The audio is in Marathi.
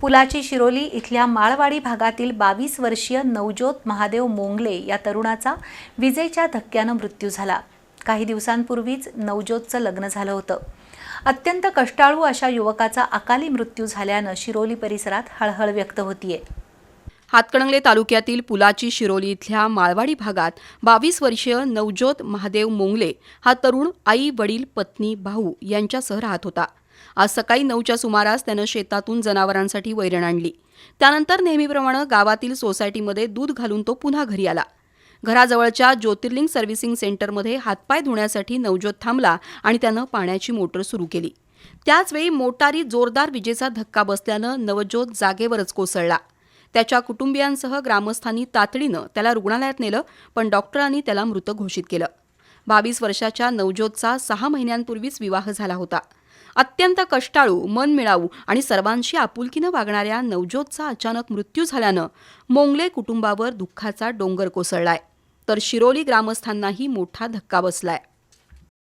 पुलाची शिरोली इथल्या माळवाडी भागातील बावीस वर्षीय नवज्योत महादेव मोंगले या तरुणाचा विजेच्या धक्क्यानं मृत्यू झाला. काही दिवसांपूर्वीच नवज्योतचं लग्न झालं होतं. अत्यंत कष्टाळू अशा युवकाचा अकाली मृत्यू झाल्यानं शिरोली परिसरात हळहळ व्यक्त होतीये. हातकणंगले तालुक्यातील पुलाची शिरोली इथल्या माळवाडी भागात बावीस वर्षीय नवज्योत महादेव मोंगले हा तरुण आई वडील पत्नी भाऊ यांच्यासह राहत होता. आज सकाळी नऊच्या सुमारास त्यानं शेतातून जनावरांसाठी वैरण आणली. त्यानंतर नेहमीप्रमाणे गावातील सोसायटीमध्ये दूध घालून तो पुन्हा घरी आला. घराजवळच्या ज्योतिर्लिंग सर्व्हिसिंग सेंटरमध्ये हातपाय धुण्यासाठी नवज्योत थांबला आणि त्यानं पाण्याची मोटर सुरू केली. त्याचवेळी मोटारी जोरदार विजेचा धक्का बसल्यानं नवज्योत जागेवरच कोसळला. त्याच्या कुटुंबियांसह ग्रामस्थांनी तातडीनं त्याला रुग्णालयात नेलं पण डॉक्टरांनी त्याला मृत घोषित केलं. बावीस वर्षाच्या नवज्योतचा सहा महिन्यांपूर्वीच विवाह झाला होता. अत्यंत कष्टाळू मनमिळावू आणि सर्वांशी आपुलकीनं वागणाऱ्या नवज्योतचा अचानक मृत्यू झाल्यानं मोंगले कुटुंबावर दुःखाचा डोंगर कोसळलाय. तर शिरोली ग्रामस्थांनाही मोठा धक्का बसलाय.